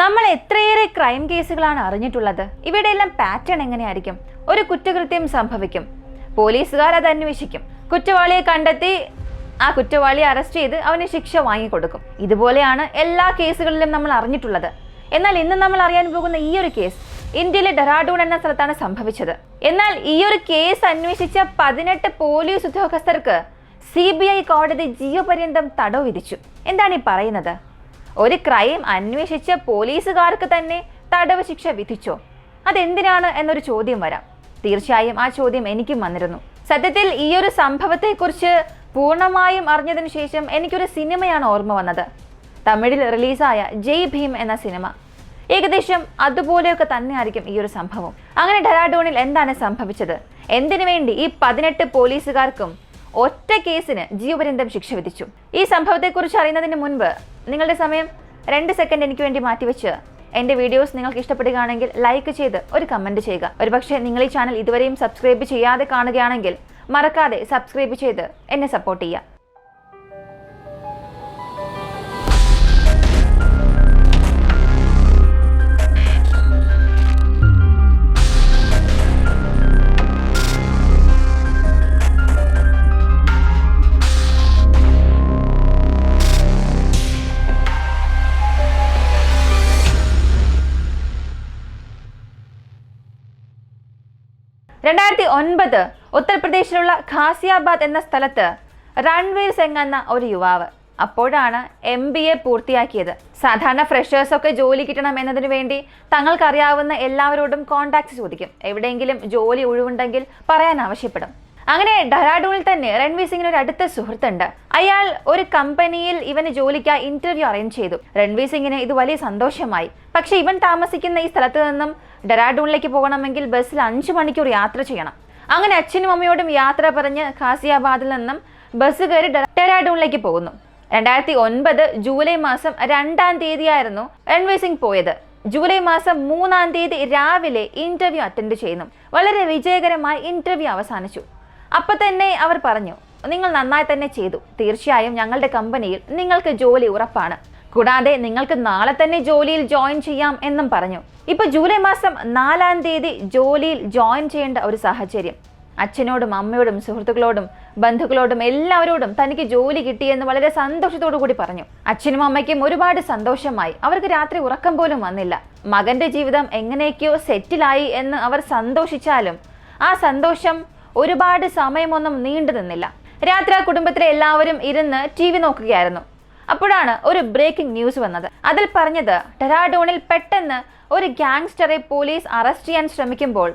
നമ്മൾ എത്രയേറെ ക്രൈം കേസുകളാണ് അറിഞ്ഞിട്ടുള്ളത്? ഇവയുടെ എല്ലാം പാറ്റേൺ എങ്ങനെയായിരിക്കും? ഒരു കുറ്റകൃത്യം സംഭവിക്കും. പോലീസുകാർ അത് അന്വേഷിക്കും. കുറ്റവാളിയെ കണ്ടെത്തി ആ കുറ്റവാളിയെ അറസ്റ്റ് ചെയ്ത് അവന് ശിക്ഷ വാങ്ങിക്കൊടുക്കും. ഇതുപോലെയാണ് എല്ലാ കേസുകളിലും നമ്മൾ അറിഞ്ഞിട്ടുള്ളത്. എന്നാൽ ഇന്ന് നമ്മൾ അറിയാൻ പോകുന്ന ഈ ഒരു കേസ് ഇന്ത്യയിലെ ഡെറാഡൂൺ എന്ന സ്ഥലത്താണ് സംഭവിച്ചത്. എന്നാൽ ഈ ഒരു കേസ് അന്വേഷിച്ച പതിനെട്ട് പോലീസ് ഉദ്യോഗസ്ഥർക്ക് സി ബി ഐ കോടതി ജീവപര്യന്തം തടവ് വിധിച്ചു. എന്താണ് ഈ പറയുന്നത്? ഒരു ക്രൈം അന്വേഷിച്ച പോലീസുകാർക്ക് തന്നെ തടവ് ശിക്ഷ വിധിച്ചോ? അതെന്തിനാണ് എന്നൊരു ചോദ്യം വരാം. തീർച്ചയായും ആ ചോദ്യം എനിക്കും വന്നിരുന്നു. സത്യത്തിൽ ഈ ഒരു സംഭവത്തെക്കുറിച്ച് പൂർണമായും അറിഞ്ഞതിനു ശേഷം എനിക്കൊരു സിനിമയാണ് ഓർമ്മ വന്നത്. തമിഴിൽ റിലീസായ ജയ് ഭീം എന്ന സിനിമ. ഏകദേശം അതുപോലെയൊക്കെ തന്നെയായിരിക്കും ഈ ഒരു സംഭവം. അങ്ങനെ ഡെറാഡൂണിൽ എന്താണ് സംഭവിച്ചത്? എന്തിനു വേണ്ടി ഈ പതിനെട്ട് പോലീസുകാർക്കും ഒറ്റ കേസിന് ജീവപര്യന്തം ശിക്ഷ വിധിച്ചു. ഈ സംഭവത്തെക്കുറിച്ച് അറിയുന്നതിന് മുൻപ് നിങ്ങളുടെ സമയം രണ്ട് സെക്കൻഡ് എനിക്ക് വേണ്ടി മാറ്റിവെച്ച് എന്റെ വീഡിയോസ് നിങ്ങൾക്ക് ഇഷ്ടപ്പെടുകയാണെങ്കിൽ ലൈക്ക് ചെയ്ത് ഒരു കമന്റ് ചെയ്യുക. ഒരുപക്ഷെ നിങ്ങൾ ഈ ചാനൽ ഇതുവരെയും സബ്സ്ക്രൈബ് ചെയ്യാതെ കാണുകയാണെങ്കിൽ മറക്കാതെ സബ്സ്ക്രൈബ് ചെയ്ത് എന്നെ സപ്പോർട്ട് ചെയ്യുക. ഒൻപത് ഉത്തർപ്രദേശിലുള്ള ഖാസിയാബാദ് എന്ന സ്ഥലത്ത് റൺവീർ സിംഗ് എന്ന ഒരു യുവാവ് അപ്പോഴാണ് എം ബി എ പൂർത്തിയാക്കിയത്. സാധാരണ ഫ്രഷേഴ്സൊക്കെ ജോലി കിട്ടണം എന്നതിനു വേണ്ടി തങ്ങൾക്കറിയാവുന്ന എല്ലാവരോടും കോൺടാക്ട് ചോദിക്കും. എവിടെയെങ്കിലും ജോലി ഒഴിവുണ്ടെങ്കിൽ പറയാൻ ആവശ്യപ്പെടും. അങ്ങനെ ഡെറാഡൂണിൽ തന്നെ രൺവീർ സിംഗിന് ഒരു അടുത്ത സുഹൃത്തുണ്ട്. അയാൾ ഒരു കമ്പനിയിൽ ഇവന് ജോലിക്കായി ഇന്റർവ്യൂ അറേഞ്ച് ചെയ്തു. രൺവീർ സിംഗിന് ഇത് വലിയ സന്തോഷമായി. പക്ഷെ ഇവൻ താമസിക്കുന്ന ഈ സ്ഥലത്ത് നിന്നും ഡെറാഡൂണിലേക്ക് പോകണമെങ്കിൽ ബസ്സിൽ അഞ്ചു മണിക്കൂർ യാത്ര ചെയ്യണം. അങ്ങനെ അച്ഛനും അമ്മയോടും യാത്ര പറഞ്ഞ് ഖാസിയാബാദിൽ നിന്നും ബസ് കയറി ഡെറാഡൂണിലേക്ക് പോകുന്നു. രണ്ടായിരത്തി ഒൻപത് ജൂലൈ മാസം രണ്ടാം തീയതിയായിരുന്നു രൺവീർ സിംഗ് പോയത്. ജൂലൈ മാസം മൂന്നാം തീയതി രാവിലെ ഇന്റർവ്യൂ അറ്റൻഡ് ചെയ്യുന്നു. വളരെ വിജയകരമായി ഇന്റർവ്യൂ അവസാനിച്ചു. അപ്പൊ തന്നെ അവർ പറഞ്ഞു നിങ്ങൾ നന്നായി തന്നെ ചെയ്തു. തീർച്ചയായും ഞങ്ങളുടെ കമ്പനിയിൽ നിങ്ങൾക്ക് ജോലി ഉറപ്പാണ്. കൂടാതെ നിങ്ങൾക്ക് നാളെ തന്നെ ജോലിയിൽ ജോയിൻ ചെയ്യാം എന്നും പറഞ്ഞു. ഇപ്പൊ ജൂലൈ മാസം നാലാം തീയതി ജോലിയിൽ ജോയിൻ ചെയ്യേണ്ട ഒരു സാഹചര്യം. അച്ഛനോടും അമ്മയോടും സുഹൃത്തുക്കളോടും ബന്ധുക്കളോടും എല്ലാവരോടും തനിക്ക് ജോലി കിട്ടിയെന്ന് വളരെ സന്തോഷത്തോടു കൂടി പറഞ്ഞു. അച്ഛനും അമ്മയ്ക്കും ഒരുപാട് സന്തോഷമായി. അവർക്ക് രാത്രി ഉറക്കം പോലും വന്നില്ല. മകന്റെ ജീവിതം എങ്ങനെയൊക്കെയോ സെറ്റിലായി എന്ന് അവർ സന്തോഷിച്ചാലും ആ സന്തോഷം ഒരുപാട് സമയമൊന്നും നീണ്ടു നിന്നില്ല. രാത്രി കുടുംബത്തിലെ എല്ലാവരും ഇരുന്ന് ടി വി നോക്കുകയായിരുന്നു. അപ്പോഴാണ് ഒരു ബ്രേക്കിംഗ് ന്യൂസ് വന്നത്. അതിൽ പറഞ്ഞത് ടെറാഡോണിൽ പെട്ടെന്ന് ഒരു ഗാങ്സ്റ്ററെ പോലീസ് അറസ്റ്റ് ചെയ്യാൻ ശ്രമിക്കുമ്പോൾ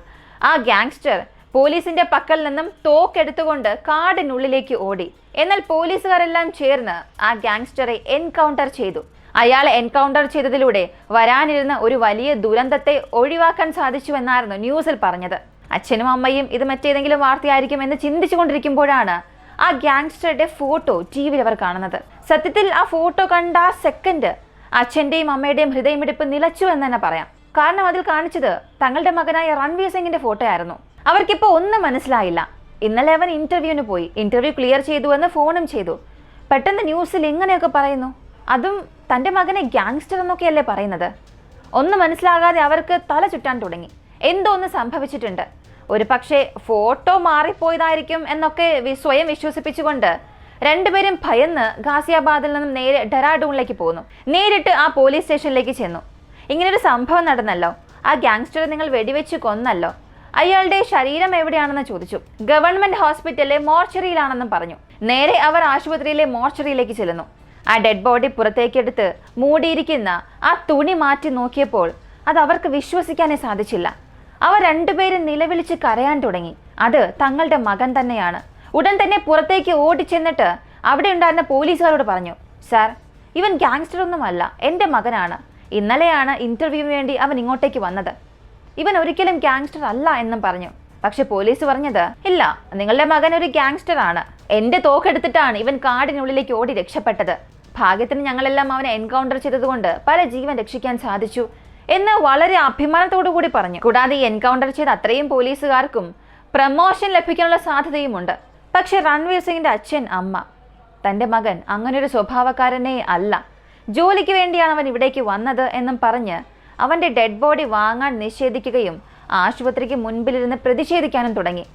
ആ ഗാങ്സ്റ്റർ പോലീസിന്റെ പക്കൽ നിന്നും തോക്കെടുത്തുകൊണ്ട് കാടിനുള്ളിലേക്ക് ഓടി. എന്നാൽ പോലീസുകാരെല്ലാം ചേർന്ന് ആ ഗാങ്സ്റ്ററെ എൻകൗണ്ടർ ചെയ്തു. അയാളെ എൻകൗണ്ടർ ചെയ്തതിലൂടെ വരാനിരുന്ന ഒരു വലിയ ദുരന്തത്തെ ഒഴിവാക്കാൻ സാധിച്ചുവെന്നായിരുന്നു ന്യൂസിൽ പറഞ്ഞത്. അച്ഛനും അമ്മയും ഇത് മറ്റേതെങ്കിലും വാർത്തയായിരിക്കും എന്ന് ചിന്തിച്ചുകൊണ്ടിരിക്കുമ്പോഴാണ് ആ ഗ്യാങ്സ്റ്ററുടെ ഫോട്ടോ ടി വിയിൽ അവർ കാണുന്നത്. സത്യത്തിൽ ആ ഫോട്ടോ കണ്ട ആ സെക്കൻഡ് അച്ഛന്റെയും അമ്മയുടെയും ഹൃദയമിടിപ്പ് നിലച്ചു എന്ന് തന്നെ പറയാം. കാരണം അതിൽ കാണിച്ചത് തങ്ങളുടെ മകനായ റൺവീർ സിംഗിന്റെ ഫോട്ടോ ആയിരുന്നു. അവർക്കിപ്പോൾ ഒന്നും മനസ്സിലായില്ല. ഇന്നലെ അവൻ ഇന്റർവ്യൂവിന് പോയി. ഇന്റർവ്യൂ ക്ലിയർ ചെയ്തു എന്ന് ഫോണും ചെയ്തു. പെട്ടെന്ന് ന്യൂസിൽ ഇങ്ങനെയൊക്കെ പറയുന്നു. അതും തന്റെ മകനെ ഗ്യാങ്സ്റ്റർ എന്നൊക്കെയല്ലേ പറയുന്നത്? ഒന്നും മനസ്സിലാകാതെ അവർക്ക് തല ചുറ്റാൻ തുടങ്ങി. എന്തോ ഒന്ന് സംഭവിച്ചിട്ടുണ്ട്. ഒരു പക്ഷേ ഫോട്ടോ മാറിപ്പോയതായിരിക്കും എന്നൊക്കെ സ്വയം വിശ്വസിപ്പിച്ചുകൊണ്ട് രണ്ടുപേരും ഭയന്ന് ഗാസിയാബാദിൽ നിന്നും നേരെ ഡെറാഡൂണിലേക്ക് പോകുന്നു. നേരിട്ട് ആ പോലീസ് സ്റ്റേഷനിലേക്ക് ചെന്നു. ഇങ്ങനൊരു സംഭവം നടന്നല്ലോ. ആ ഗ്യാങ്സ്റ്ററെ നിങ്ങൾ വെടിവെച്ച് കൊന്നല്ലോ. അയാളുടെ ശരീരം എവിടെയാണെന്ന് ചോദിച്ചു. ഗവൺമെന്റ് ഹോസ്പിറ്റലിലെ മോർച്ചറിയിലാണെന്നും പറഞ്ഞു. നേരെ അവർ ആശുപത്രിയിലെ മോർച്ചറിയിലേക്ക് ചെല്ലുന്നു. ആ ഡെഡ് ബോഡി പുറത്തേക്കെടുത്ത് മൂടിയിരിക്കുന്ന ആ തുണി മാറ്റി നോക്കിയപ്പോൾ അത് അവർക്ക് വിശ്വസിക്കാനേ സാധിച്ചില്ല. അവർ രണ്ടുപേരും നിലവിളിച്ച് കരയാൻ തുടങ്ങി. അത് തങ്ങളുടെ മകൻ തന്നെയാണ്. ഉടൻ തന്നെ പുറത്തേക്ക് ഓടിച്ചെന്നിട്ട് അവിടെ ഉണ്ടായിരുന്ന പോലീസുകാരോട് പറഞ്ഞു സാർ ഇവൻ ഗാങ്സ്റ്റർ ഒന്നുമല്ല എന്റെ മകനാണ്. ഇന്നലെയാണ് ഇന്റർവ്യൂവിന് വേണ്ടി അവൻ ഇങ്ങോട്ടേക്ക് വന്നത്. ഇവൻ ഒരിക്കലും ഗാങ്സ്റ്റർ അല്ല എന്നും പറഞ്ഞു. പക്ഷെ പോലീസ് പറഞ്ഞത് ഇല്ല നിങ്ങളുടെ മകൻ ഒരു ഗാങ്സ്റ്റർ ആണ് എന്റെ തോക്കെടുത്തിട്ടാണ് ഇവൻ കാടിനുള്ളിലേക്ക് ഓടി രക്ഷപ്പെട്ടത്. ഭാഗ്യത്തിന് ഞങ്ങളെല്ലാം അവനെ എൻകൗണ്ടർ ചെയ്തതുകൊണ്ട് പല ജീവൻ രക്ഷിക്കാൻ സാധിച്ചു. എന്ന് വളരെ അഭിമാനത്തോടു കൂടി പറഞ്ഞു. കൂടാതെ എൻകൗണ്ടർ ചെയ്ത അത്രയും പോലീസുകാർക്കും പ്രമോഷൻ ലഭിക്കാനുള്ള സാധ്യതയുമുണ്ട്. പക്ഷെ റൺവീർ സിംഗിന്റെ അച്ഛൻ അമ്മ. തന്റെ മകൻ അങ്ങനൊരു സ്വഭാവക്കാരനെ അല്ല. ജോലിക്ക് വേണ്ടിയാണ് അവൻ ഇവിടേക്ക് വന്നത് എന്നും പറഞ്ഞ് അവന്റെ ഡെഡ് ബോഡി വാങ്ങാൻ നിഷേധിക്കുകയും ആശുപത്രിക്ക് മുൻപിലിരുന്ന് പ്രതിഷേധിക്കാനും തുടങ്ങി.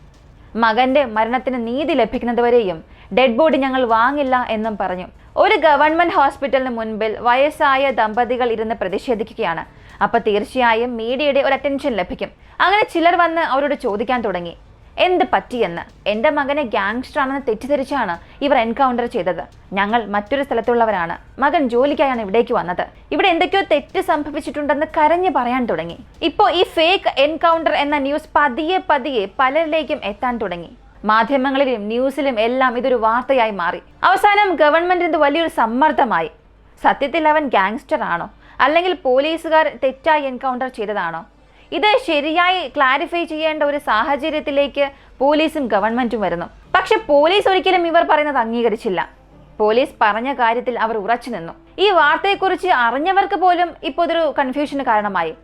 മകന്റെ മരണത്തിന് നീതി ലഭിക്കുന്നതുവരെയും ഡെഡ് ബോഡി ഞങ്ങൾ വാങ്ങില്ല എന്നും പറഞ്ഞു. ഒരു ഗവൺമെന്റ് ഹോസ്പിറ്റലിന് മുൻപിൽ വയസ്സായ ദമ്പതികൾ ഇരുന്ന് പ്രതിഷേധിക്കുകയാണ്. അപ്പൊ തീർച്ചയായും മീഡിയയുടെ ഒരു അറ്റൻഷൻ ലഭിക്കും. അങ്ങനെ ചിലർ വന്ന് അവരോട് ചോദിക്കാൻ തുടങ്ങി. എന്ത് പറ്റിയെന്ന്? എന്റെ മകനെ ഗാങ്സ്റ്റർ ആണെന്ന് തെറ്റിദ്ധരിച്ചാണ് ഇവർ എൻകൗണ്ടർ ചെയ്തത്. ഞങ്ങൾ മറ്റൊരു സ്ഥലത്തുള്ളവരാണ്. മകൻ ജോലിക്കായാണ് ഇവിടേക്ക് വന്നത്. ഇവിടെ എന്തൊക്കെയോ തെറ്റ് സംഭവിച്ചിട്ടുണ്ടെന്ന് കരഞ്ഞു പറയാൻ തുടങ്ങി. ഇപ്പോൾ ഈ ഫേക്ക് എൻകൗണ്ടർ എന്ന ന്യൂസ് പതിയെ പതിയെ പലരിലേക്കും എത്താൻ തുടങ്ങി. മാധ്യമങ്ങളിലും ന്യൂസിലും എല്ലാം ഇതൊരു വാർത്തയായി മാറി. അവസാനം ഗവൺമെന്റിന് വലിയൊരു സമ്മർദ്ദമായി. സത്യത്തിൽ അവൻ ഗാങ്സ്റ്റർ ആണോ? അല്ലെങ്കിൽ പോലീസുകാർ തെറ്റായി എൻകൗണ്ടർ ചെയ്തതാണോ? ഇത് ശരിയായി ക്ലാരിഫൈ ചെയ്യേണ്ട ഒരു സാഹചര്യത്തിലേക്ക് പോലീസും ഗവൺമെന്റും വരുന്നു. പക്ഷെ പോലീസ് ഒരിക്കലും ഇവർ പറയുന്നത് അംഗീകരിച്ചില്ല. പോലീസ് പറഞ്ഞ കാര്യത്തിൽ അവർ ഉറച്ചു നിന്നു. ഈ വാർത്തയെക്കുറിച്ച് അറിഞ്ഞവർക്ക് പോലും ഇപ്പോൾ ഇതൊരു കൺഫ്യൂഷന് കാരണമായി.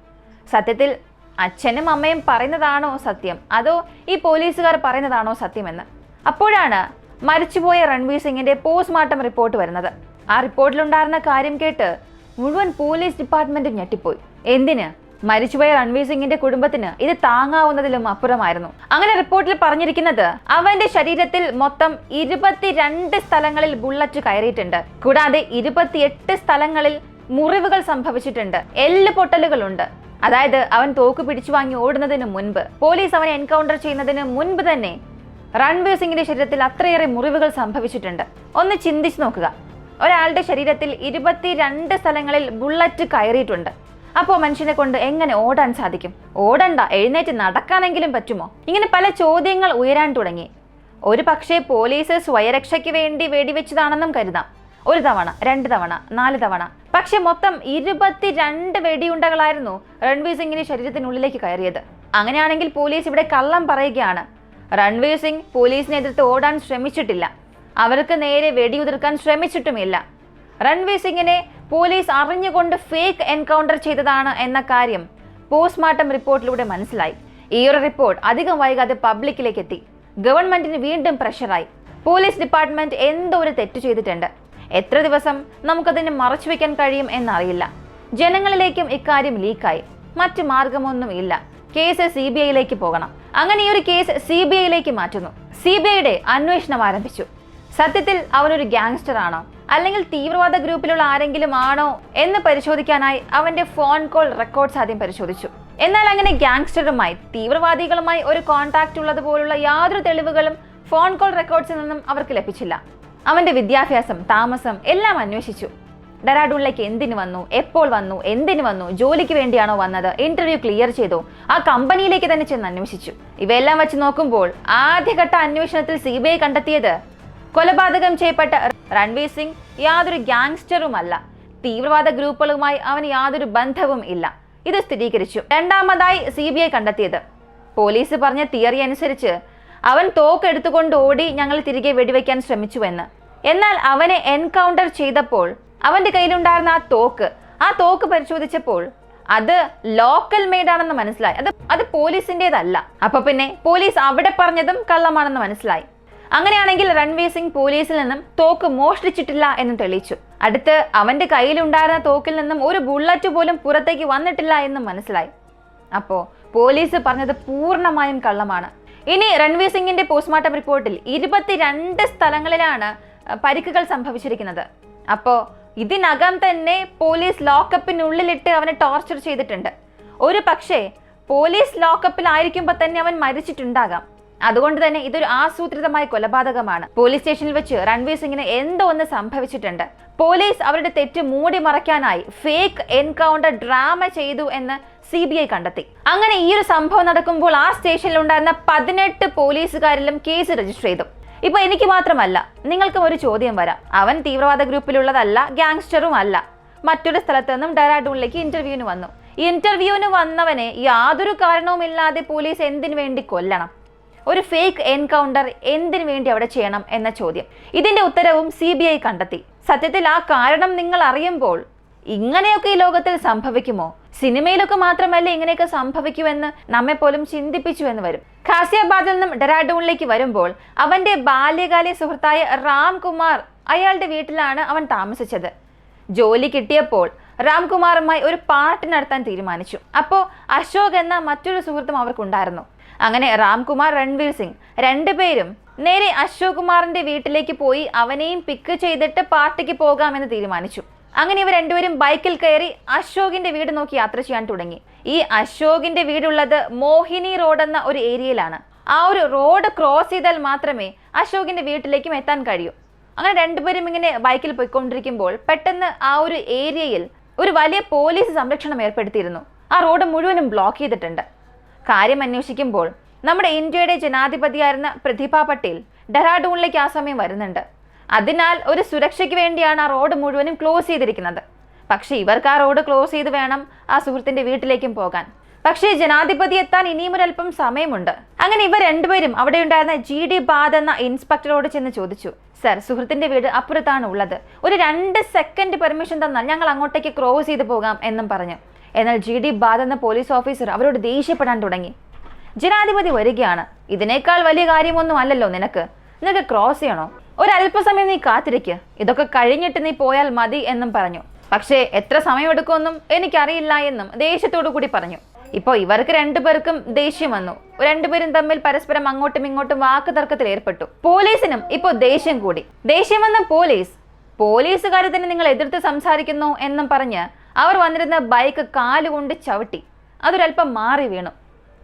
സത്യത്തിൽ അച്ഛനും അമ്മയും പറയുന്നതാണോ സത്യം? അതോ ഈ പോലീസുകാർ പറയുന്നതാണോ സത്യമെന്ന്? അപ്പോഴാണ് മരിച്ചുപോയ രൺവീർ സിംഗിന്റെ പോസ്റ്റ്മോർട്ടം റിപ്പോർട്ട് വരുന്നത്. ആ റിപ്പോർട്ടിലുണ്ടായിരുന്ന കാര്യം കേട്ട് മുഴുവൻ പോലീസ് ഡിപ്പാർട്ട്മെന്റും ഞെട്ടിപ്പോയി. എന്തിന്? മരിച്ചുപോയ രൺവീർ സിംഗിന്റെ കുടുംബത്തിന് ഇത് താങ്ങാവുന്നതിലും അപ്പുറമായിരുന്നു. അങ്ങനെ റിപ്പോർട്ടിൽ പറഞ്ഞിരിക്കുന്നത് അവന്റെ ശരീരത്തിൽ മൊത്തം ഇരുപത്തിരണ്ട് സ്ഥലങ്ങളിൽ ബുള്ളറ്റ് കയറിയിട്ടുണ്ട്. കൂടാതെ ഇരുപത്തിയെട്ട് സ്ഥലങ്ങളിൽ മുറിവുകൾ സംഭവിച്ചിട്ടുണ്ട്. എല്ല് പൊട്ടലുകളുണ്ട്. അതായത് അവൻ തോക്ക് പിടിച്ചു വാങ്ങി ഓടുന്നതിന് മുൻപ്. പോലീസ് അവനെ എൻകൗണ്ടർ ചെയ്യുന്നതിന് മുൻപ് തന്നെ രൺവീർ സിംഗിന്റെ ശരീരത്തിൽ അത്രയേറെ മുറിവുകൾ സംഭവിച്ചിട്ടുണ്ട്. ഒന്ന് ചിന്തിച്ചു നോക്കുക. ഒരാളുടെ ശരീരത്തിൽ ഇരുപത്തിരണ്ട് സ്ഥലങ്ങളിൽ ബുള്ളറ്റ് കയറിയിട്ടുണ്ട്. അപ്പോൾ മനുഷ്യനെ കൊണ്ട് എങ്ങനെ ഓടാൻ സാധിക്കും? ഓടണ്ട എഴുന്നേറ്റ് നടക്കാനെങ്കിലും പറ്റുമോ? ഇങ്ങനെ പല ചോദ്യങ്ങൾ ഉയരാൻ തുടങ്ങി. ഒരു പക്ഷേ പോലീസ് സ്വയരക്ഷയ്ക്ക് വേണ്ടി വെടിവെച്ചതാണെന്നും കരുതാം. ഒരു തവണ രണ്ട് തവണ നാല് തവണ. പക്ഷെ മൊത്തം ഇരുപത്തിരണ്ട് വെടിയുണ്ടകളായിരുന്നു രൺവീർ സിംഗിന് ശരീരത്തിനുള്ളിലേക്ക് കയറിയത്. അങ്ങനെയാണെങ്കിൽ പോലീസ് ഇവിടെ കള്ളം പറയുകയാണ്. രൺവീർ സിംഗ് പോലീസിനെ എതിർത്ത് ഓടാൻ ശ്രമിച്ചിട്ടില്ല. അവർക്ക് നേരെ വെടിയുതിർക്കാൻ ശ്രമിച്ചിട്ടുമില്ല. റൺവീർ സിംഗിനെ പോലീസ് അറിഞ്ഞുകൊണ്ട് ഫേക്ക് എൻകൗണ്ടർ ചെയ്തതാണ് എന്ന കാര്യം പോസ്റ്റ്മോർട്ടം റിപ്പോർട്ടിലൂടെ മനസ്സിലായി. ഈ ഒരു റിപ്പോർട്ട് അധികം വൈകാതെ പബ്ലിക്കിലേക്ക് എത്തി ഗവൺമെന്റിന് വീണ്ടും പ്രഷറായി പോലീസ് ഡിപ്പാർട്ട്മെന്റ് എന്തോ ഒരു തെറ്റ് ചെയ്തിട്ടുണ്ട്. എത്ര ദിവസം നമുക്കതിനെ മറച്ചു വെക്കാൻ കഴിയും എന്നറിയില്ല. ജനങ്ങളിലേക്കും ഇക്കാര്യം ലീക്കായി മറ്റു മാർഗമൊന്നും ഇല്ല കേസ് സി ബി ഐയിലേക്ക് പോകണം. അങ്ങനെ ഈ ഒരു കേസ് സി ബി ഐയിലേക്ക് മാറ്റുന്നു. സി ബി ഐയുടെ അന്വേഷണം ആരംഭിച്ചു. സത്യത്തിൽ അവനൊരു ഗ്യാങ്സ്റ്റർ ആണോ? അല്ലെങ്കിൽ തീവ്രവാദ ഗ്രൂപ്പിലുള്ള ആരെങ്കിലും ആണോ എന്ന് പരിശോധിക്കാനായി അവന്റെ ഫോൺ കോൾ റെക്കോർഡ്സ് ആദ്യം പരിശോധിച്ചു. എന്നാൽ അങ്ങനെ ഗ്യാങ്സ്റ്ററുമായി തീവ്രവാദികളുമായി ഒരു കോൺടാക്ട് ഉള്ളതുപോലുള്ള യാതൊരു തെളിവുകളും ഫോൺ കോൾ റെക്കോർഡ്സിൽ നിന്നും അവർക്ക് ലഭിച്ചില്ല. അവന്റെ വിദ്യാഭ്യാസം താമസം എല്ലാം അന്വേഷിച്ചു. ഡെറാഡൂണിലേക്ക് എന്തിനു വന്നു? എപ്പോൾ വന്നു? എന്തിനു വന്നു? ജോലിക്ക് വേണ്ടിയാണോ വന്നത്? ഇന്റർവ്യൂ ക്ലിയർ ചെയ്തോ. ആ കമ്പനിയിലേക്ക് തന്നെ ചെന്ന് അന്വേഷിച്ചു. ഇവയെല്ലാം വെച്ച് നോക്കുമ്പോൾ ആദ്യഘട്ട അന്വേഷണത്തിൽ സി ബി ഐ കണ്ടെത്തിയത് കൊലപാതകം ചെയ്യപ്പെട്ട രൺവീർ സിംഗ് യാതൊരു ഗ്യാങ്സ്റ്ററുമല്ല. തീവ്രവാദ ഗ്രൂപ്പുകളുമായി അവന് യാതൊരു ബന്ധവും ഇല്ല. ഇത് സ്ഥിരീകരിച്ചു. രണ്ടാമതായി സി ബി ഐ കണ്ടെത്തിയത്. പോലീസ് പറഞ്ഞ തിയറി അനുസരിച്ച് അവൻ തോക്ക് എടുത്തുകൊണ്ട് ഓടി ഞങ്ങൾ തിരികെ വെടിവെക്കാൻ ശ്രമിച്ചുവെന്ന്. എന്നാൽ അവനെ എൻകൗണ്ടർ ചെയ്തപ്പോൾ അവന്റെ കയ്യിലുണ്ടായിരുന്ന ആ തോക്ക് ആ തോക്ക് പരിശോധിച്ചപ്പോൾ അത് ലോക്കൽ മെയ്ഡ് ആണെന്ന് മനസ്സിലായി. അത് അത് പോലീസിന്റേതല്ല. അപ്പൊ പിന്നെ പോലീസ് അവിടെ പറഞ്ഞതും കള്ളമാണെന്ന് മനസ്സിലായി. അങ്ങനെയാണെങ്കിൽ രൺവീർ സിംഗ് പോലീസിൽ നിന്നും തോക്ക് മോഷ്ടിച്ചിട്ടില്ല എന്ന് തെളിയിച്ചു. അടുത്ത് അവന്റെ കയ്യിലുണ്ടായിരുന്ന തോക്കിൽ നിന്നും ഒരു ബുള്ളറ്റ് പോലും പുറത്തേക്ക് വന്നിട്ടില്ല എന്ന് മനസ്സിലായി. അപ്പോ പോലീസ് പറഞ്ഞത് പൂർണമായും കള്ളമാണ്. ഇനി രൺവീർ സിംഗിന്റെ പോസ്റ്റ്മോർട്ടം റിപ്പോർട്ടിൽ ഇരുപത്തിരണ്ട് സ്ഥലങ്ങളിലാണ് പരിക്കുകൾ സംഭവിച്ചിരിക്കുന്നത്. അപ്പോ ഇതിനകം തന്നെ പോലീസ് ലോക്കപ്പിനുള്ളിലിട്ട് അവനെ ടോർച്ചർ ചെയ്തിട്ടുണ്ട്. ഒരു പക്ഷേ പോലീസ് ലോക്കപ്പിലായിരിക്കുമ്പോൾ തന്നെ അവൻ മരിച്ചിട്ടുണ്ടാകാം. അതുകൊണ്ട് തന്നെ ഇതൊരു ആസൂത്രിതമായ കൊലപാതകമാണ്. പോലീസ് സ്റ്റേഷനിൽ വെച്ച് രൺവീർ സിംഗിന് എന്തോ ഒന്ന് സംഭവിച്ചിട്ടുണ്ട്. പോലീസ് അവരുടെ തെറ്റ് മൂടി മറയ്ക്കാനായി ഫേക്ക് എൻകൗണ്ടർ ഡ്രാമ ചെയ്തു എന്ന് സി ബി ഐ കണ്ടെത്തി. അങ്ങനെ ഈ ഒരു സംഭവം നടക്കുമ്പോൾ ആ സ്റ്റേഷനിൽ ഉണ്ടായിരുന്ന പതിനെട്ട് പോലീസുകാരിലും കേസ് രജിസ്റ്റർ ചെയ്തു. ഇപ്പൊ എനിക്ക് മാത്രമല്ല നിങ്ങൾക്കും ഒരു ചോദ്യം വരാം. അവൻ തീവ്രവാദ ഗ്രൂപ്പിലുള്ളതല്ല ഗാങ്സ്റ്ററും അല്ല. മറ്റൊരു സ്ഥലത്ത് നിന്നും ഡെറാഡൂണിലേക്ക് ഇന്റർവ്യൂവിന് വന്നു. ഇന്റർവ്യൂവിന് വന്നവനെ യാതൊരു കാരണവുമില്ലാതെ പോലീസ് എന്തിനു വേണ്ടി കൊല്ലണം? ഒരു ഫേക്ക് എൻകൗണ്ടർ എന്തിനു വേണ്ടി അവിടെ ചെയ്യണം എന്ന ചോദ്യം. ഇതിന്റെ ഉത്തരവും സി കണ്ടെത്തി. സത്യത്തിൽ ആ കാരണം നിങ്ങൾ അറിയുമ്പോൾ ഇങ്ങനെയൊക്കെ ഈ ലോകത്തിൽ സംഭവിക്കുമോ? സിനിമയിലൊക്കെ മാത്രമല്ല ഇങ്ങനെയൊക്കെ സംഭവിക്കുമെന്ന് നമ്മെ പോലും ചിന്തിപ്പിച്ചു എന്ന് വരും. ഖാസിയാബാദിൽ നിന്നും ഡെറാഡൂണിലേക്ക് വരുമ്പോൾ അവന്റെ ബാല്യകാല സുഹൃത്തായ റാംകുമാർ അയാളുടെ വീട്ടിലാണ് അവൻ താമസിച്ചത്. ജോലി കിട്ടിയപ്പോൾ രാംകുമാറുമായി ഒരു പാർട്ടി നടത്താൻ തീരുമാനിച്ചു. അപ്പോൾ അശോക് എന്ന മറ്റൊരു സുഹൃത്തും അവർക്കുണ്ടായിരുന്നു. അങ്ങനെ രാംകുമാർ രൺവീർ സിംഗ് രണ്ടുപേരും നേരെ അശോക് കുമാറിന്റെ വീട്ടിലേക്ക് പോയി അവനെയും പിക്ക് ചെയ്തിട്ട് പാർട്ടിക്ക് പോകാമെന്ന് തീരുമാനിച്ചു. അങ്ങനെ ഇവർ രണ്ടുപേരും ബൈക്കിൽ കയറി അശോകിന്റെ വീട് നോക്കി യാത്ര ചെയ്യാൻ തുടങ്ങി. ഈ അശോകിന്റെ വീടുള്ളത് മോഹിനി റോഡ് എന്ന ഒരു ഏരിയയിലാണ്. ആ ഒരു റോഡ് ക്രോസ് ചെയ്താൽ മാത്രമേ അശോകിന്റെ വീട്ടിലേക്കും എത്താൻ കഴിയൂ. അങ്ങനെ രണ്ടുപേരും ഇങ്ങനെ ബൈക്കിൽ പോയിക്കൊണ്ടിരിക്കുമ്പോൾ പെട്ടെന്ന് ആ ഒരു ഏരിയയിൽ ഒരു വലിയ പോലീസ് സംരക്ഷണം ഏർപ്പെടുത്തിയിരുന്നു. ആ റോഡ് മുഴുവനും ബ്ലോക്ക് ചെയ്തിട്ടുണ്ട്. കാര്യം അന്വേഷിക്കുമ്പോൾ നമ്മുടെ ഇന്ത്യയുടെ ജനാധിപതിയായിരുന്ന പ്രതിഭ പട്ടേൽ ഡെറാഡൂണിലേക്ക് ആ സമയം വരുന്നുണ്ട്. അതിനാൽ ഒരു സുരക്ഷയ്ക്ക് വേണ്ടിയാണ് ആ റോഡ് മുഴുവനും ക്ലോസ് ചെയ്തിരിക്കുന്നത്. പക്ഷേ ഇവർക്ക് ആ റോഡ് ക്ലോസ് ചെയ്ത് വേണം ആ സുഹൃത്തിന്റെ വീട്ടിലേക്കും പോകാൻ. പക്ഷേ ജനാധിപതി എത്താൻ ഇനിയും ഒരല്പം സമയമുണ്ട്. അങ്ങനെ ഇവർ രണ്ടുപേരും അവിടെ ഉണ്ടായിരുന്ന ജി ഡി ബാദ് എന്ന ഇൻസ്പെക്ടറോട് ചെന്ന് ചോദിച്ചു സർ സുഹൃത്തിന്റെ വീട് അപ്പുറത്താണ് ഉള്ളത് ഒരു രണ്ട് സെക്കൻഡ് പെർമിഷൻ തന്നാൽ ഞങ്ങൾ അങ്ങോട്ടേക്ക് ക്രോസ് ചെയ്ത് പോകാം എന്നും പറഞ്ഞു. എന്നാൽ ജി ഡി ബാദ് എന്ന പോലീസ് ഓഫീസർ അവരോട് ദേഷ്യപ്പെടാൻ തുടങ്ങി. ജനാധിപതി വരികയാണ്. ഇതിനേക്കാൾ വലിയ കാര്യമൊന്നും അല്ലല്ലോ നിനക്ക്. നിനക്ക് ക്രോസ് ചെയ്യണോ? ഒരല്പസമയം നീ കാത്തിരിക്ക്. ഇതൊക്കെ കഴിഞ്ഞിട്ട് നീ പോയാൽ മതി എന്നും പറഞ്ഞു. പക്ഷേ എത്ര സമയമെടുക്കുമെന്നും എനിക്കറിയില്ല എന്നും ദേഷ്യത്തോടു കൂടി പറഞ്ഞു. ഇപ്പോൾ ഇവർക്ക് രണ്ടുപേർക്കും ദേഷ്യം വന്നു. രണ്ടുപേരും തമ്മിൽ പരസ്പരം അങ്ങോട്ടും ഇങ്ങോട്ടും വാക്ക് തർക്കത്തിൽ ഏർപ്പെട്ടു. പോലീസിനും ഇപ്പോൾ ദേഷ്യം കൂടി. ദേഷ്യം വന്ന പോലീസ്. പോലീസുകാരെ തന്നെ നിങ്ങൾ എതിർത്ത് സംസാരിക്കുന്നു എന്നും പറഞ്ഞ് അവർ വന്നിരുന്ന ബൈക്ക് കാലുകൊണ്ട് ചവിട്ടി. അതൊരല്പം മാറി വീണു.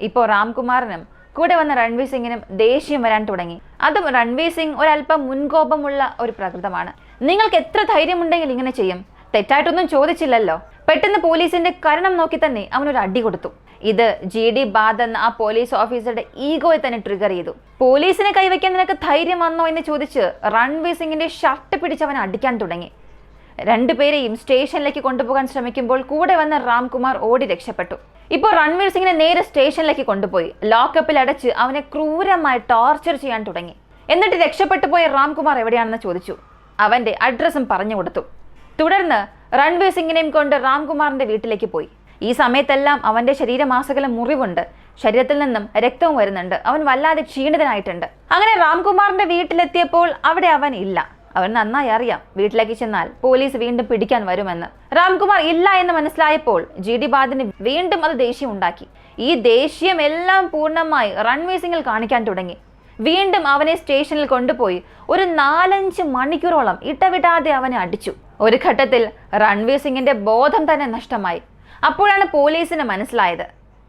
ഇപ്പോൾ രാംകുമാറിനും കൂടെ വന്ന രൺവീർ സിംഗിനും ദേഷ്യം വരാൻ തുടങ്ങി. അതും രൺവീർ സിംഗ് ഒരല്പം മുൻകോപമുള്ള ഒരു പ്രകൃതമാണ്. നിങ്ങൾക്ക് എത്ര ധൈര്യമുണ്ടെങ്കിൽ ഇങ്ങനെ ചെയ്യും? തെറ്റായിട്ടൊന്നും ചോദിച്ചില്ലല്ലോ. പെട്ടെന്ന് പോലീസിന്റെ കരണം നോക്കി തന്നെ അവനൊരു അടി കൊടുത്തു. ഇത് ജി ഡി ബാദ് എന്ന ആ പോലീസ് ഓഫീസറുടെ ഈഗോയെ തന്നെ ട്രിഗർ ചെയ്തു. പോലീസിനെ കൈവയ്ക്കാൻ നിനക്ക് ധൈര്യം വന്നോ എന്ന് ചോദിച്ച് രൺവീർ സിംഗിന്റെ ഷർട്ട് പിടിച്ച് അവൻ അടിക്കാൻ തുടങ്ങി. രണ്ടുപേരെയും സ്റ്റേഷനിലേക്ക് കൊണ്ടുപോകാൻ ശ്രമിക്കുമ്പോൾ കൂടെ വന്ന രാംകുമാർ ഓടി രക്ഷപ്പെട്ടു. ഇപ്പോൾ രൺവീർ സിംഗിനെ നേരെ സ്റ്റേഷനിലേക്ക് കൊണ്ടുപോയി. ലോക്കപ്പിൽ അടച്ച് അവനെ ക്രൂരമായി ടോർച്ചർ ചെയ്യാൻ തുടങ്ങി. എന്നിട്ട് രക്ഷപ്പെട്ടു പോയ രാംകുമാർ എവിടെയാണെന്ന് ചോദിച്ചു. അവന്റെ അഡ്രസ്സും പറഞ്ഞു കൊടുത്തു. തുടർന്ന് രൺവീർ സിംഗിനെയും കൊണ്ട് രാംകുമാറിന്റെ വീട്ടിലേക്ക് പോയി. ഈ സമയത്തെല്ലാം അവന്റെ ശരീരമാസകലം മുറിവുണ്ട്. ശരീരത്തിൽ നിന്നും രക്തവും വരുന്നുണ്ട്. അവൻ വല്ലാതെ ക്ഷീണിതനായിട്ടുണ്ട്. അങ്ങനെ രാംകുമാറിന്റെ വീട്ടിലെത്തിയപ്പോൾ അവിടെ അവൻ ഇല്ല. അവൻ നന്നായി അറിയാം വീട്ടിലേക്ക് ചെന്നാൽ പോലീസ് വീണ്ടും പിടിക്കാൻ വരുമെന്ന്. രാംകുമാർ ഇല്ല എന്ന് മനസ്സിലായപ്പോൾ ജി ഡി ബാദിന് വീണ്ടും അത് ദേഷ്യം ഉണ്ടാക്കി. ഈ ദേഷ്യം എല്ലാം പൂർണമായി റൺവീർ സിംഗിൽ കാണിക്കാൻ തുടങ്ങി. വീണ്ടും അവനെ സ്റ്റേഷനിൽ കൊണ്ടുപോയി ഒരു നാലഞ്ച് മണിക്കൂറോളം ഇട്ടവിടാതെ അവനെ അടിച്ചു. ഒരു ഘട്ടത്തിൽ റൺവീർ സിംഗിന്റെ ബോധം തന്നെ നഷ്ടമായി. അപ്പോഴാണ് പോലീസിന് മനസ്സിലായത്.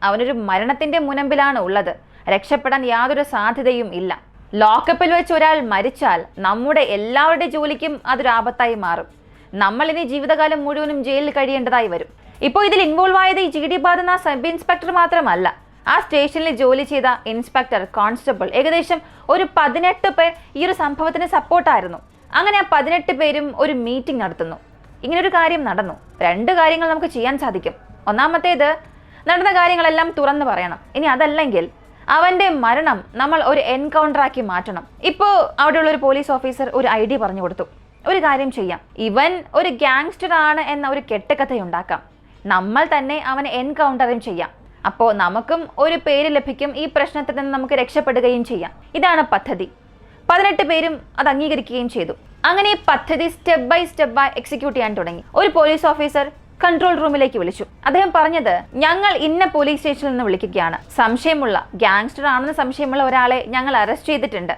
അവനൊരു മരണത്തിന്റെ മുനമ്പിലാണ് ഉള്ളത്. രക്ഷപ്പെടാൻ യാതൊരു സാധ്യതയും ഇല്ല. ലോക്കപ്പിൽ വെച്ച് ഒരാൾ മരിച്ചാൽ നമ്മുടെ എല്ലാവരുടെ ജോലിക്കും അതൊരു ആപത്തായി മാറും. നമ്മൾ ഇനി ജീവിതകാലം മുഴുവനും ജയിലിൽ കഴിയേണ്ടതായി വരും. ഇപ്പോൾ ഇതിൽ ഇൻവോൾവ് ആയത് ഈ ജി ഡി ബാദ് സബ് ഇൻസ്പെക്ടർ മാത്രമല്ല. ആ സ്റ്റേഷനിൽ ജോലി ചെയ്ത ഇൻസ്പെക്ടർ കോൺസ്റ്റബിൾ ഏകദേശം ഒരു പതിനെട്ട് പേർ ഈ ഒരു സംഭവത്തിന് സപ്പോർട്ടായിരുന്നു അങ്ങനെ ആ പതിനെട്ട് പേരും ഒരു മീറ്റിംഗ് നടത്തുന്നു. ഇങ്ങനെ ഒരു കാര്യം നടന്നു. രണ്ട് കാര്യങ്ങൾ നമുക്ക് ചെയ്യാൻ സാധിക്കും. ഒന്നാമത്തേത് നടന്ന കാര്യങ്ങളെല്ലാം തുറന്നു പറയണം. ഇനി അതല്ലെങ്കിൽ അവന്റെ മരണം നമ്മൾ ഒരു എൻകൗണ്ടറാക്കി മാറ്റണം. ഇപ്പോൾ അവിടെയുള്ള ഒരു പോലീസ് ഓഫീസർ ഒരു ഐഡിയ പറഞ്ഞു കൊടുത്തു. ഒരു കാര്യം ചെയ്യാം. ഇവൻ ഒരു ഗാങ്സ്റ്റർ ആണ് എന്ന ഒരു കെട്ടുകഥയുണ്ടാക്കാം നമ്മൾ തന്നെ അവനെ എൻകൗണ്ടറും ചെയ്യാം. അപ്പോൾ നമുക്കും ഒരു പേര് ലഭിക്കും ഈ പ്രശ്നത്തിൽ നിന്ന് നമുക്ക് രക്ഷപ്പെടുകയും ചെയ്യാം. ഇതാണ് പദ്ധതി. പതിനെട്ട് പേരും അത് അംഗീകരിക്കുകയും ചെയ്തു. അങ്ങനെ ഈ പദ്ധതി step by step by execute ചെയ്യാൻ തുടങ്ങി. ഒരു പോലീസ് ഓഫീസർ കൺട്രോൾ റൂമിലേക്ക് വിളിച്ചു. അദ്ദേഹം പറഞ്ഞത് ഞങ്ങൾ ഇന്ന പോലീസ് സ്റ്റേഷനിൽ നിന്ന് വിളിക്കുകയാണ്. സംശയമുള്ള ഗാങ്സ്റ്റർ ആണെന്ന് സംശയമുള്ള ഒരാളെ ഞങ്ങൾ അറസ്റ്റ് ചെയ്തിട്ടുണ്ട്.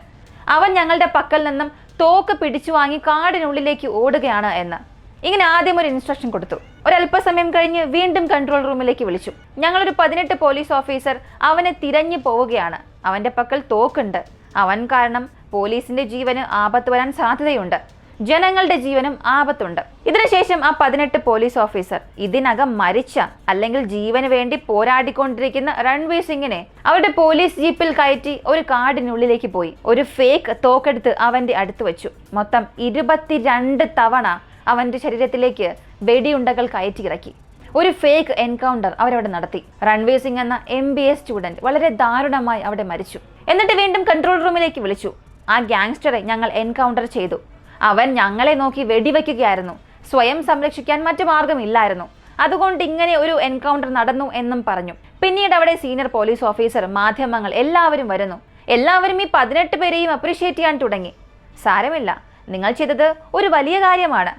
അവൻ ഞങ്ങളുടെ പക്കൽ നിന്നും തോക്ക് പിടിച്ചു വാങ്ങി കാടിനുള്ളിലേക്ക് ഓടുകയാണ് എന്ന്. ഇങ്ങനെ ആദ്യം ഒരു ഇൻസ്ട്രക്ഷൻ കൊടുത്തു. ഒരല്പസമയം കഴിഞ്ഞ് വീണ്ടും കൺട്രോൾ റൂമിലേക്ക് വിളിച്ചു. ഞങ്ങളൊരു പതിനെട്ട് പോലീസ് ഓഫീസർ അവനെ തിരഞ്ഞു പോവുകയാണ്. അവന്റെ പക്കൽ തോക്കുണ്ട്. അവൻ കാരണം പോലീസിന്റെ ജീവന് ആപത്ത് വരാൻ സാധ്യതയുണ്ട്. ജനങ്ങളുടെ ജീവനും ആപത്തുണ്ട്. ഇതിനുശേഷം ആ പതിനെട്ട് പോലീസ് ഓഫീസർ ഇതിനകം മരിച്ച അല്ലെങ്കിൽ ജീവന് വേണ്ടി പോരാടിക്കൊണ്ടിരിക്കുന്ന രൺവീർ സിംഗിനെ അവരുടെ പോലീസ് ജീപ്പിൽ കയറ്റി ഒരു കാടിനുള്ളിലേക്ക് പോയി. ഒരു ഫേക്ക് തോക്കെടുത്ത് അവന്റെ അടുത്ത് വെച്ചു. മൊത്തം ഇരുപത്തിരണ്ട് തവണ അവന്റെ ശരീരത്തിലേക്ക് വെടിയുണ്ടകൾ കയറ്റിയിറക്കി ഒരു ഫേക്ക് എൻകൗണ്ടർ അവരവിടെ നടത്തി. രൺവീർ സിംഗ് എന്ന എം ബി എ സ്റ്റുഡന്റ് വളരെ ദാരുണമായി അവിടെ മരിച്ചു. എന്നിട്ട് വീണ്ടും കൺട്രോൾ റൂമിലേക്ക് വിളിച്ചു. ആ ഗ്യാങ്സ്റ്ററെ ഞങ്ങൾ എൻകൗണ്ടർ ചെയ്തു. അവൻ ഞങ്ങളെ നോക്കി വെടിവെക്കുകയായിരുന്നു. സ്വയം സംരക്ഷിക്കാൻ മറ്റു മാർഗമില്ലായിരുന്നു. അതുകൊണ്ട് ഇങ്ങനെ ഒരു എൻകൗണ്ടർ നടന്നു എന്നും പറഞ്ഞു. പിന്നീട് അവിടെ സീനിയർ പോലീസ് ഓഫീസർ മാധ്യമങ്ങൾ എല്ലാവരും വരുന്നു. എല്ലാവരും ഈ പതിനെട്ട് പേരെയും അപ്രീഷിയേറ്റ് ചെയ്യാൻ തുടങ്ങി. സാരമില്ല. നിങ്ങൾ ചെയ്തത് ഒരു വലിയ കാര്യമാണ്.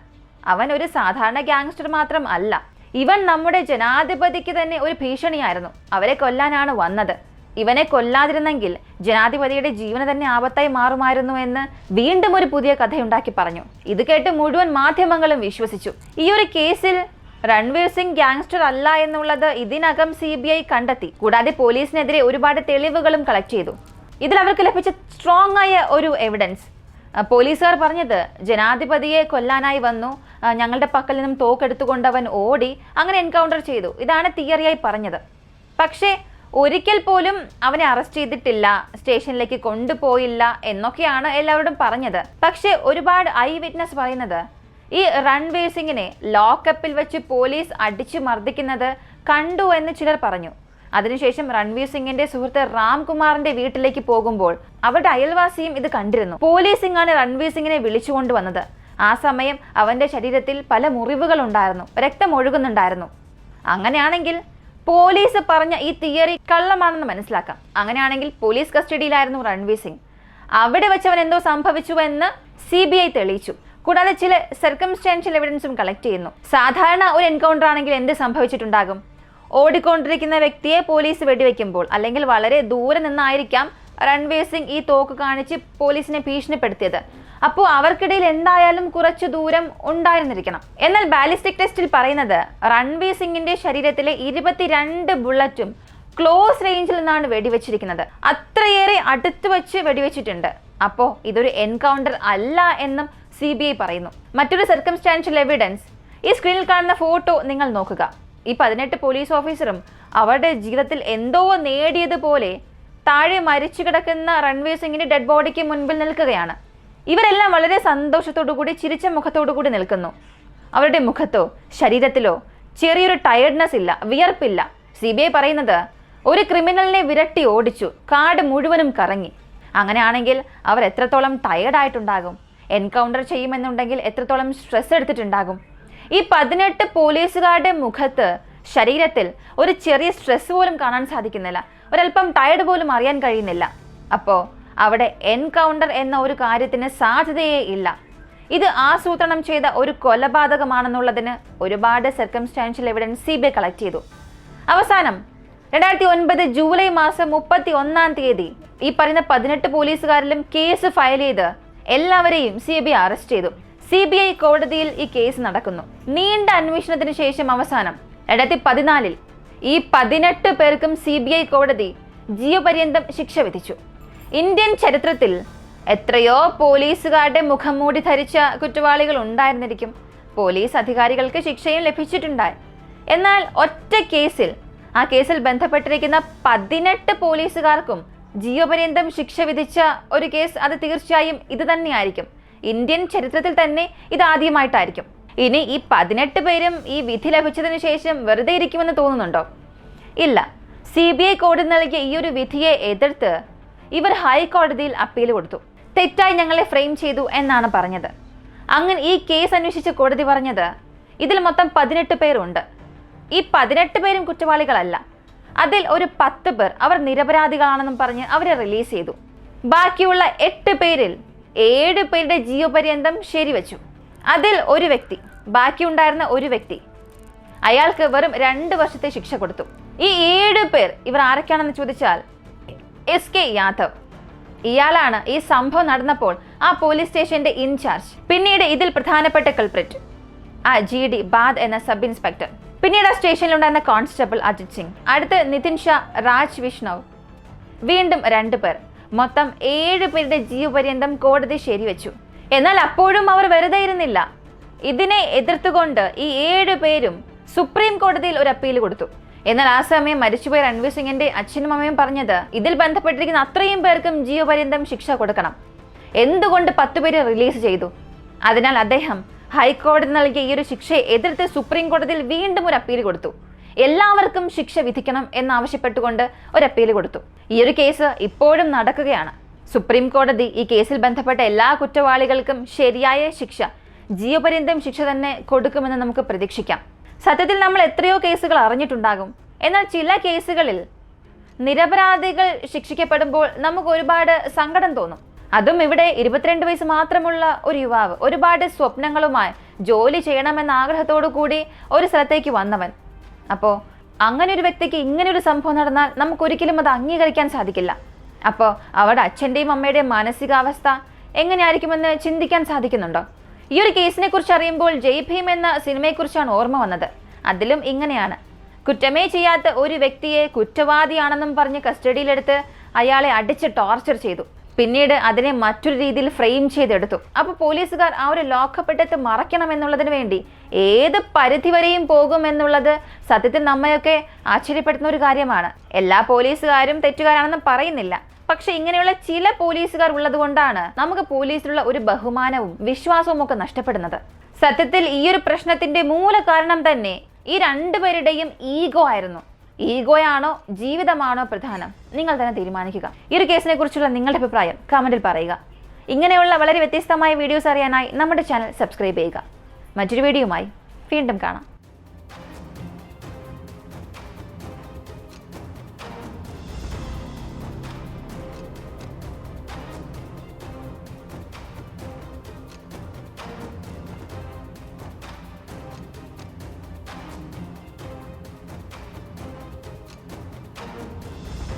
അവൻ ഒരു സാധാരണ ഗ്യാങ്സ്റ്റർ മാത്രം അല്ല. ഇവൻ നമ്മുടെ ജനാധിപതിക്ക് തന്നെ ഒരു ഭീഷണിയായിരുന്നു. അവരെ കൊല്ലാനാണ് വന്നത്. ഇവനെ കൊല്ലാതിരുന്നെങ്കിൽ ജനാധിപതിയുടെ ജീവന് തന്നെ ആപത്തായി മാറുമായിരുന്നു എന്ന് വീണ്ടും ഒരു പുതിയ കഥയുണ്ടാക്കി പറഞ്ഞു. ഇത് കേട്ട് മുഴുവൻ മാധ്യമങ്ങളും വിശ്വസിച്ചു. ഈ ഒരു കേസിൽ രൺവീർ സിംഗ് ഗ്യാങ്സ്റ്റർ അല്ല എന്നുള്ളത് ഇതിനകം സി ബി ഐ കണ്ടെത്തി. കൂടാതെ പോലീസിനെതിരെ ഒരുപാട് തെളിവുകളും കളക്ട് ചെയ്തു. ഇതിൽ അവർക്ക് ലഭിച്ച സ്ട്രോങ് ആയ ഒരു എവിഡൻസ് പോലീസുകാർ പറഞ്ഞത് ജനാധിപതിയെ കൊല്ലാനായി വന്നു. ഞങ്ങളുടെ പക്കൽ നിന്നും തോക്കെടുത്തുകൊണ്ട് അവൻ ഓടി അങ്ങനെ എൻകൗണ്ടർ ചെയ്തു. ഇതാണ് തിയറിയായി പറഞ്ഞത്. പക്ഷേ ഒരിക്കൽ പോലും അവനെ അറസ്റ്റ് ചെയ്തിട്ടില്ല സ്റ്റേഷനിലേക്ക് കൊണ്ടുപോയില്ല എന്നൊക്കെയാണ് എല്ലാവരോടും പറഞ്ഞത്. പക്ഷേ ഒരുപാട് ഐ വിറ്റ്നസ് പറയുന്നത് ഈ സിംഗിനെ ലോക്കപ്പിൽ വെച്ച് പോലീസ് അടിച്ചു മർദ്ദിക്കുന്നത് കണ്ടു എന്ന് ചിലർ പറഞ്ഞു. അതിനുശേഷം രൺവീർ സിംഗിന്റെ സുഹൃത്ത് രാംകുമാറിന്റെ വീട്ടിലേക്ക് പോകുമ്പോൾ അവരുടെ അയൽവാസിയും ഇത് കണ്ടിരുന്നു. പോലീസിംഗാണ് റൺവീർ സിംഗിനെ വിളിച്ചുകൊണ്ടുവന്നത് ആ സമയം അവന്റെ ശരീരത്തിൽ പല മുറിവുകൾ ഉണ്ടായിരുന്നു രക്തം ഒഴുകുന്നുണ്ടായിരുന്നു. അങ്ങനെയാണെങ്കിൽ പോലീസ് പറഞ്ഞ ഈ തിയറി കള്ളമാണെന്ന് മനസ്സിലാക്കാം. അങ്ങനെയാണെങ്കിൽ പോലീസ് കസ്റ്റഡിയിലായിരുന്നു രൺവീർ സിംഗ്. അവിടെ വെച്ച് അവൻ എന്തോ സംഭവിച്ചു എന്ന് സി ബി ഐ തെളിയിച്ചു. കൂടാതെ ചില സർക്കംസ്റ്റാൻഷ്യൽ എവിഡൻസും കളക്ട് ചെയ്യുന്നു. സാധാരണ ഒരു എൻകൗണ്ടർ ആണെങ്കിൽ എന്ത് സംഭവിച്ചിട്ടുണ്ടാകും? ഓടിക്കൊണ്ടിരിക്കുന്ന വ്യക്തിയെ പോലീസ് വെടിവെക്കുമ്പോൾ അല്ലെങ്കിൽ വളരെ ദൂരെ നിന്നായിരിക്കാം രൺവീർ സിംഗ് ഈ തോക്ക് കാണിച്ച് പോലീസിനെ ഭീഷണിപ്പെടുത്തിയത്. അപ്പോൾ അവർക്കിടയിൽ എന്തായാലും കുറച്ച് ദൂരം ഉണ്ടായിരുന്നിരിക്കണം. എന്നാൽ ബാലിസ്റ്റിക് ടെസ്റ്റിൽ പറയുന്നത് റൺവീർ സിംഗിന്റെ ശരീരത്തിലെ ഇരുപത്തിരണ്ട് ബുള്ളറ്റും ക്ലോസ് റേഞ്ചിൽ നിന്നാണ് വെടിവെച്ചിരിക്കുന്നത്. അത്രയേറെ അടുത്ത് വെച്ച് വെടിവെച്ചിട്ടുണ്ട്. അപ്പോൾ ഇതൊരു എൻകൗണ്ടർ അല്ല എന്നും സി ബി ഐ പറയുന്നു. മറ്റൊരു സർക്കംസ്റ്റാൻഷ്യൽ എവിഡൻസ് ഈ സ്ക്രീനിൽ കാണുന്ന ഫോട്ടോ നിങ്ങൾ നോക്കുക. ഈ പതിനെട്ട് പോലീസ് ഓഫീസറും അവരുടെ ജീവിതത്തിൽ എന്തോ നേടിയതുപോലെ താഴെ മരിച്ചു കിടക്കുന്ന റൺവീർ സിംഗിന്റെ ഡെഡ് ബോഡിക്ക് മുൻപിൽ നിൽക്കുകയാണ്. ഇവരെല്ലാം വളരെ സന്തോഷത്തോടു കൂടി ചിരിച്ച മുഖത്തോടു കൂടി നിൽക്കുന്നു. അവരുടെ മുഖത്തോ ശരീരത്തിലോ ചെറിയൊരു ടയർഡ്നെസ് ഇല്ല വിയർപ്പില്ല. സി ബി ഐ പറയുന്നത് ഒരു ക്രിമിനലിനെ വിരട്ടി ഓടിച്ചു കാട് മുഴുവനും കറങ്ങി. അങ്ങനെയാണെങ്കിൽ അവർ എത്രത്തോളം ടയേർഡ് ആയിട്ടുണ്ടാകും? എൻകൗണ്ടർ ചെയ്യുമെന്നുണ്ടെങ്കിൽ എത്രത്തോളം സ്ട്രെസ് എടുത്തിട്ടുണ്ടാകും? ഈ പതിനെട്ട് പോലീസുകാരുടെ മുഖത്ത് ശരീരത്തിൽ ഒരു ചെറിയ സ്ട്രെസ് പോലും കാണാൻ സാധിക്കുന്നില്ല. ഒരല്പം ടയർഡ് പോലും അറിയാൻ കഴിയുന്നില്ല. അപ്പോൾ അവിടെ എൻകൗണ്ടർ എന്ന ഒരു കാര്യത്തിന് സാധ്യതയേ ഇല്ല. ഇത് ആസൂത്രണം ചെയ്ത ഒരു കൊലപാതകമാണെന്നുള്ളതിന് ഒരുപാട് circumstantial evidence C B I collect ചെയ്തു. അവസാനം രണ്ടായിരത്തി ഒൻപത് ജൂലൈ മാസം മുപ്പത്തി ഒന്നാം തീയതി ഈ പറയുന്ന പതിനെട്ട് പോലീസുകാരിലും കേസ് ഫയൽ ചെയ്ത് എല്ലാവരെയും സി ബി ഐ അറസ്റ്റ് ചെയ്തു. സി ബി ഐ കോടതിയിൽ ഈ കേസ് നടക്കുന്നു. നീണ്ട അന്വേഷണത്തിന് ശേഷം അവസാനം രണ്ടായിരത്തി പതിനാലിൽ ഈ പതിനെട്ട് പേർക്കും സി ബി ഐ കോടതി ജീവപര്യന്തം ശിക്ഷ വിധിച്ചു. ഇന്ത്യൻ ചരിത്രത്തിൽ എത്രയോ പോലീസുകാരുടെ മുഖം മൂടി ധരിച്ച കുറ്റവാളികൾ ഉണ്ടായിരുന്നിരിക്കും. പോലീസ് അധികാരികൾക്ക് ശിക്ഷയും ലഭിച്ചിട്ടുണ്ടായി. എന്നാൽ ഒറ്റ കേസിൽ ആ കേസിൽ ബന്ധപ്പെട്ടിരിക്കുന്ന പതിനെട്ട് പോലീസുകാർക്കും ജീവപര്യന്തം ശിക്ഷ വിധിച്ച ഒരു കേസ് അത് തീർച്ചയായും ഇത് തന്നെയായിരിക്കും. ഇന്ത്യൻ ചരിത്രത്തിൽ തന്നെ ഇത് ആദ്യമായിട്ടായിരിക്കും. ഇനി ഈ പതിനെട്ട് പേരും ഈ വിധി ലഭിച്ചതിന് ശേഷം വെറുതെ ഇരിക്കുമെന്ന് തോന്നുന്നുണ്ടോ? ഇല്ല. സി ബി ഐ കോടതി നൽകിയ ഈ ഒരു വിധിയെ എതിർത്ത് ഇവർ ഹൈക്കോടതിയിൽ അപ്പീൽ കൊടുത്തു. തെറ്റായി ഞങ്ങളെ ഫ്രെയിം ചെയ്തു എന്നാണ് പറഞ്ഞത്. അങ്ങനെ ഈ കേസ് അന്വേഷിച്ച കോടതി പറഞ്ഞത് ഇതിൽ മൊത്തം പതിനെട്ട് പേരുണ്ട്. ഈ പതിനെട്ട് പേരും കുറ്റവാളികളല്ല. അതിൽ ഒരു പത്ത് പേർ അവർ നിരപരാധികളാണെന്നും പറഞ്ഞ് അവരെ റിലീസ് ചെയ്തു. ബാക്കിയുള്ള എട്ട് പേരിൽ ഏഴ് പേരുടെ ജീവപര്യന്തം ശരിവച്ചു. അതിൽ ഒരു വ്യക്തി ബാക്കിയുണ്ടായിരുന്ന ഒരു വ്യക്തി അയാൾക്ക് വെറും രണ്ട് വർഷത്തെ ശിക്ഷ കൊടുത്തു. ഈ ഏഴ് പേർ ഇവർ ആരൊക്കെയാണെന്ന് ചോദിച്ചാൽ എസ് കെ യാദവ്. ഇയാളാണ് ഈ സംഭവം നടന്നപ്പോൾ ആ പോലീസ് സ്റ്റേഷന്റെ ഇൻചാർജ്. പിന്നീട് ഇതിൽ പ്രധാനപ്പെട്ട കൾപ്രിറ്റ് ആ ജി ഡി ബാദ് എന്ന സബ് ഇൻസ്പെക്ടർ. പിന്നീട് ആ സ്റ്റേഷനിലുണ്ടായിരുന്ന കോൺസ്റ്റബിൾ അജിത് സിംഗ്. അടുത്ത് നിതിൻ ഷാ രാജ് വിഷ്ണവ് വീണ്ടും രണ്ടു പേർ. മൊത്തം ഏഴ് പേരുടെ ജീവപര്യന്തം കോടതി ശരിവെച്ചു. എന്നാൽ അപ്പോഴും അവർ വെറുതെ ഇരുന്നില്ല. ഇതിനെ എതിർത്തുകൊണ്ട് ഈ ഏഴ് പേരും സുപ്രീം കോടതിയിൽ ഒരു അപ്പീൽ കൊടുത്തു. എന്നാൽ ആ സമയം മരിച്ചുപോയ രൺവീർ സിംഗിന്റെ അച്ഛനും അമ്മയും പറഞ്ഞത് ഇതിൽ ബന്ധപ്പെട്ടിരിക്കുന്ന അത്രയും പേർക്കും ജീവപര്യന്തം ശിക്ഷ കൊടുക്കണം. എന്തുകൊണ്ട് പത്ത് പേര് റിലീസ് ചെയ്തു? അതിനാൽ അദ്ദേഹം ഹൈക്കോടതി നൽകിയ ഈ ഒരു ശിക്ഷയെ എതിർത്ത് സുപ്രീം കോടതിയിൽ വീണ്ടും ഒരു അപ്പീൽ കൊടുത്തു. എല്ലാവർക്കും ശിക്ഷ വിധിക്കണം എന്നാവശ്യപ്പെട്ടുകൊണ്ട് ഒരു അപ്പീൽ കൊടുത്തു. ഈ ഒരു കേസ് ഇപ്പോഴും നടക്കുകയാണ്. സുപ്രീം കോടതി ഈ കേസിൽ ബന്ധപ്പെട്ട എല്ലാ കുറ്റവാളികൾക്കും ശരിയായ ശിക്ഷ ജീവപര്യന്തം ശിക്ഷ തന്നെ കൊടുക്കുമെന്ന് നമുക്ക് പ്രതീക്ഷിക്കാം. സത്യത്തിൽ നമ്മൾ എത്രയോ കേസുകൾ അറിഞ്ഞിട്ടുണ്ടാകും. എന്നാൽ ചില കേസുകളിൽ നിരപരാധികൾ ശിക്ഷിക്കപ്പെടുമ്പോൾ നമുക്ക് ഒരുപാട് സങ്കടം തോന്നും. അതും ഇവിടെ ഇരുപത്തിരണ്ട് വയസ്സ് മാത്രമുള്ള ഒരു യുവാവ് ഒരുപാട് സ്വപ്നങ്ങളുമായി ജോലി ചെയ്യണമെന്ന ആഗ്രഹത്തോടു കൂടി ഒരു സ്ഥലത്തേക്ക് വന്നവൻ. അപ്പോൾ അങ്ങനെ ഒരു വ്യക്തിക്ക് ഇങ്ങനെ ഒരു സംഭവം നടന്നാൽ നമുക്കൊരിക്കലും അത് അംഗീകരിക്കാൻ സാധിക്കില്ല. അപ്പോൾ അവരുടെ അച്ഛന്റെയും അമ്മയുടെയും മാനസികാവസ്ഥ എങ്ങനെയായിരിക്കുമെന്ന് ചിന്തിക്കാൻ സാധിക്കുന്നുണ്ടോ? ഈ ഒരു കേസിനെ കുറിച്ച് അറിയുമ്പോൾ ജയ് ഭീം എന്ന സിനിമയെക്കുറിച്ചാണ് ഓർമ്മ വന്നത്. അതിലും ഇങ്ങനെയാണ്. കുറ്റമേ ചെയ്യാത്ത ഒരു വ്യക്തിയെ കുറ്റവാദിയാണെന്നും പറഞ്ഞ് കസ്റ്റഡിയിലെടുത്ത് അയാളെ അടിച്ച് ടോർച്ചർ ചെയ്തു. പിന്നീട് അതിനെ മറ്റൊരു രീതിയിൽ ഫ്രെയിം ചെയ്തെടുത്തു. അപ്പോൾ പോലീസുകാർ ആ ഒരു ലോക്കപ്പെട്ടത്ത് മറയ്ക്കണം എന്നുള്ളതിന് വേണ്ടി ഏത് പരിധി വരെയും പോകും എന്നുള്ളത് സത്യത്തിൽ നമ്മയൊക്കെ ആശ്ചര്യപ്പെടുത്തുന്ന ഒരു കാര്യമാണ്. എല്ലാ പോലീസുകാരും തെറ്റുകാരാണെന്ന് പറയുന്നില്ല. പക്ഷെ ഇങ്ങനെയുള്ള ചില പോലീസുകാർ ഉള്ളത് കൊണ്ടാണ് നമുക്ക് പോലീസിലുള്ള ഒരു ബഹുമാനവും വിശ്വാസവും ഒക്കെ നഷ്ടപ്പെടുന്നത്. സത്യത്തിൽ ഈ ഒരു പ്രശ്നത്തിന്റെ മൂല കാരണം തന്നെ ഈ രണ്ടുപേരുടെയും ഈഗോ ആയിരുന്നു. ഈഗോയാണോ ജീവിതമാണോ പ്രധാനം? നിങ്ങൾ തന്നെ തീരുമാനിക്കുക. ഈ ഒരു കേസിനെ കുറിച്ചുള്ള നിങ്ങളുടെ അഭിപ്രായം കമന്റിൽ പറയുക. ഇങ്ങനെയുള്ള വളരെ വ്യത്യസ്തമായ വീഡിയോസ് അറിയാനായി നമ്മുടെ ചാനൽ സബ്സ്ക്രൈബ് ചെയ്യുക. മറ്റൊരു വീഡിയോയുമായി വീണ്ടും കാണാം.